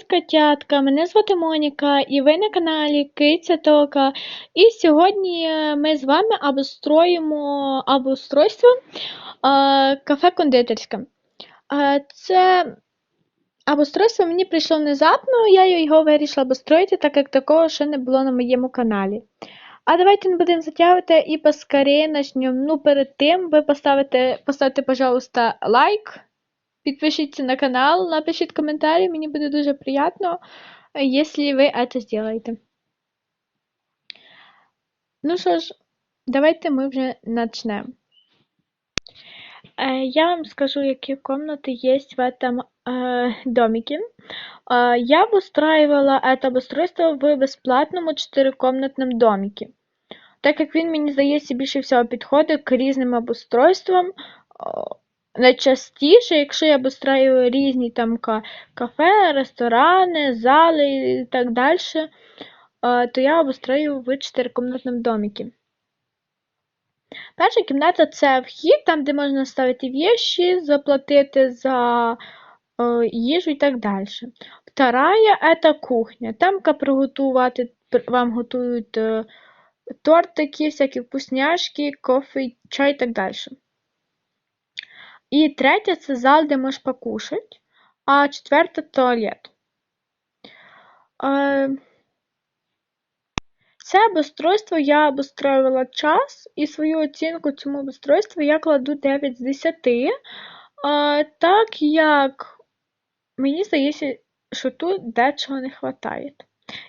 Привіт, котятка! Мене звати Моніка, і ви на каналі Киця Тока. І сьогодні е, ми з вами обустроїмо обустройство е, кафе-кондитерське. Е, це обустройство мені прийшло внезапно, я його вирішила обустроїти, так як такого ще не було на моєму каналі. А давайте не будемо затягувати і поскорее начнемо. Ну, перед тим ви поставите, поставте, пожалуйста, лайк. Підпишіться на канал, напишіть коментарі, мені буде дуже приємно, якщо ви це зробите. Ну що ж, давайте ми вже почнемо. Я вам скажу, які комнаты есть в этом э, домике. Э, я обустраивала это обустройство в безплатному 4-комнатному домике. Так як він, мені здається, більше всього підходить к різним обустройствам, найчастіше, якщо я обустраюю різні там кафе, ресторани, зали і так далі, то я обустрою в чотирикомнатному домикі. Перша кімната це вхід, там, де можна ставити віші, заплатити за їжу і так далі. Вторая це кухня. Там приготувати вам готують е, тортики, всякі вкусняшки, кофе, чай і так далі. І третє це зал, де можеш покушати, а четверте туалет. Це обустройство я обустроювала час, і свою оцінку цьому обустройству я кладу 9 з 10, так як мені здається, що тут дечого не вистачає.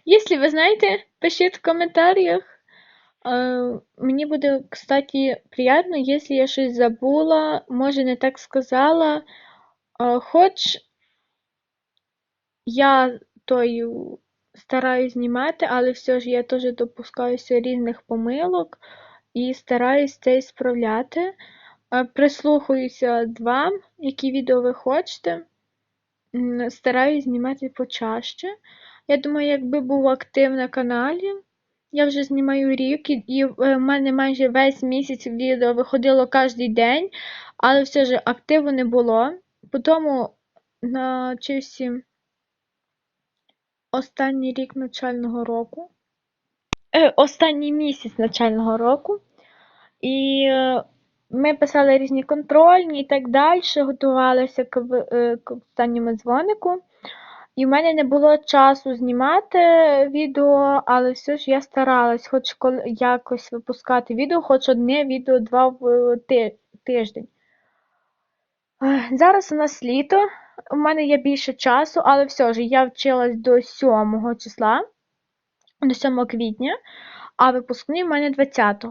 Якщо ви знаєте, пишіть в коментарях. Мені буде, кстати, приємно, якщо я щось забула, може не так сказала. Хоч я тою стараюсь знімати, але все ж я теж допускаюся різних помилок і стараюсь це справляти. Прислухаюся вам, які відео ви хочете. Стараюсь знімати почаще. Я думаю, якби був актив на каналі. Я вже знімаю рік, і в мене майже весь місяць відео виходило кожен день, але все ж активу не було. Потім навчився останній рік навчального року, е, останній місяць навчального року. І е, ми писали різні контрольні і так далі, готувалися к, е, к останньому дзвонику. І в мене не було часу знімати відео, але все ж я старалась хоч якось випускати відео, хоч одне відео два в тиждень. Зараз у нас літо, у мене є більше часу, але все ж я вчилась до 7 числа, до 7 квітня, а випускний в мене 20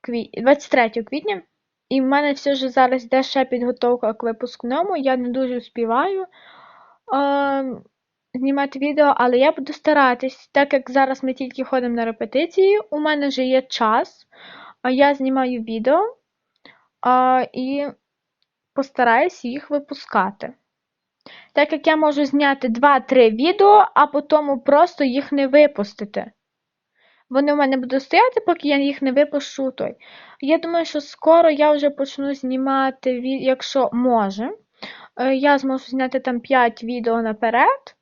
квіт... 23 квітня. І в мене все ж зараз йде ще підготовка к випускному, я не дуже успіваю знімати відео, але я буду старатись, так як зараз ми тільки ходимо на репетиції, у мене вже є час, я знімаю відео і постараюсь їх випускати. Так як я можу зняти 2-3 відео, а потім просто їх не випустити. Вони в мене будуть стояти, поки я їх не випущу. той. Я думаю, що скоро я вже почну знімати, якщо може. Е, я зможу зняти там 5 відео наперед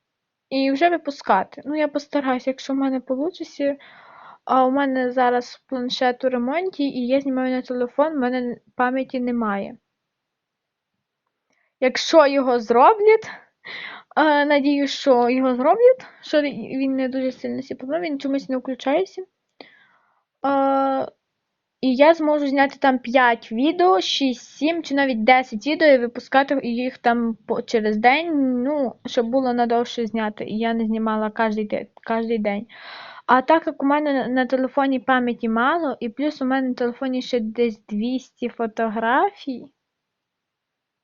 і вже випускати. Ну, я постараюся, якщо в мене вийде. А у мене зараз планшет у ремонті, і я знімаю на телефон, в мене пам'яті немає. Якщо його зроблять, надію, що його зроблять, що він не дуже сильно сіпав, він чомусь не включається. І я зможу зняти там 5 відео, 6, 7 чи навіть 10 відео і випускати їх там через день, ну, щоб було надовше зняти. І я не знімала кожен день. А так як у мене на телефоні пам'яті мало, і плюс у мене на телефоні ще десь 200 фотографій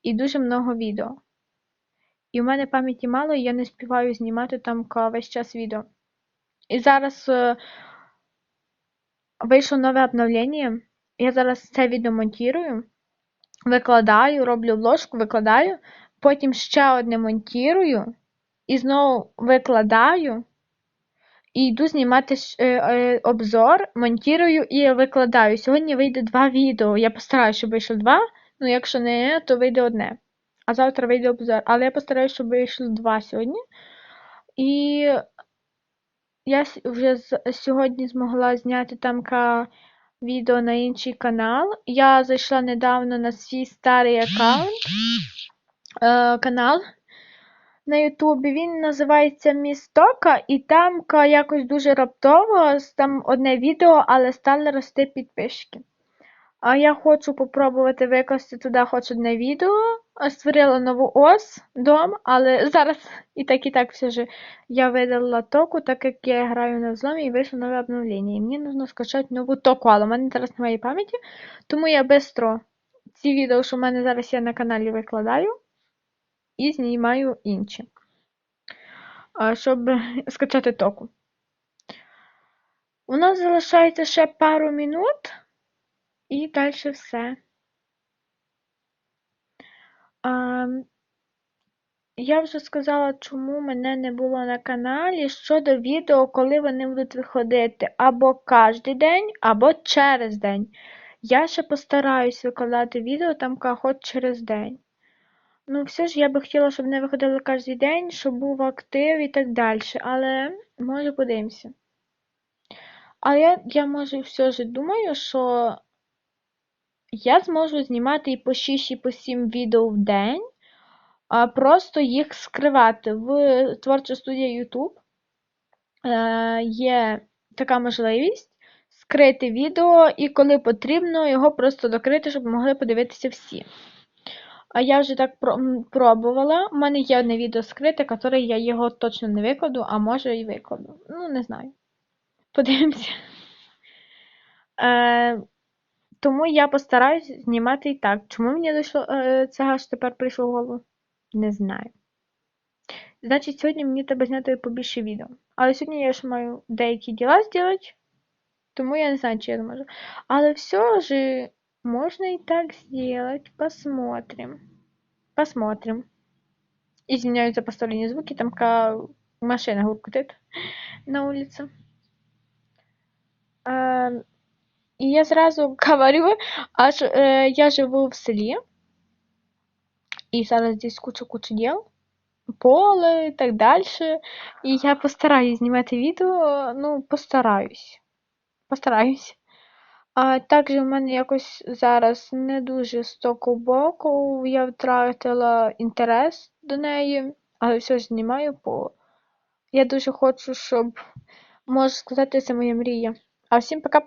і дуже много відео. І у мене пам'яті мало, і я не співаю знімати там весь час відео. І зараз е, вийшло нове обновлення. Я зараз це відео монтую, викладаю, роблю обложку, викладаю, потім ще одне монтую, і знову викладаю. І йду знімати е, е, обзор, монтую і викладаю. Сьогодні вийде два відео. Я постараюся, щоб вийшло два. Ну, якщо не, то вийде одне. А завтра вийде обзор. Але я постараюся, щоб вийшло два сьогодні. І я вже сьогодні змогла зняти там відео на інший канал. Я зайшла недавно на свій старий аккаунт, е, канал на Ютубі. Він називається Містока, і там якось дуже раптово там одне відео, але стали рости підписчики. А я хочу попробувати викласти туди хоч одне відео. А, Створила нову ос дом, але зараз і так, і так все ж я видалила току, так як я граю на взломі і вийшло нове обновлення. І мені потрібно скачати нову току, але в мене зараз немає пам'яті, тому я швидко ці відео, що в мене зараз є на каналі, викладаю і знімаю інші, щоб скачати току. У нас залишається ще пару минут. І далі все. Я вже сказала, чому мене не було на каналі щодо відео, коли вони будуть виходити або кожен день, або через день. Я ще постараюсь викладати відео там хоч через день. Ну, все ж я би хотіла, щоб вони виходили кожен день, щоб був актив і так далі. Але може подивимося. Але я, я може все ж думаю, що я зможу знімати і по 6, і по 7 відео в день, а просто їх скривати. В творча студія YouTube е, є така можливість скрити відео, і коли потрібно, його просто докрити, щоб могли подивитися всі. А я вже так пробувала. У мене є одне відео скрите, яке я його точно не викладу, а може і викладу. Ну, не знаю. Подивимося. Тому я постараюсь знімати і так. Чому мені дійшло е, це аж тепер прийшло в голову? Не знаю. Значить, сьогодні мені треба зняти побільше відео. Але сьогодні я ще маю деякі діла зробити, тому я не знаю, чи я зможу. Але все ж можна і так зробити. Посмотрим. Посмотрим. Извиняюсь за посторонние звуки, там машина гуркотит на улице. Е, і я зразу говорю, аж е, я живу в селі, і зараз здесь куча-куча діл, поле і так далі. І я постараюсь знімати відео, ну, постараюсь. Постараюсь. А також в мене якось зараз не дуже стоку боку, я втратила інтерес до неї, але все ж знімаю, бо я дуже хочу, щоб, можу сказати, це моя мрія. А всім пока.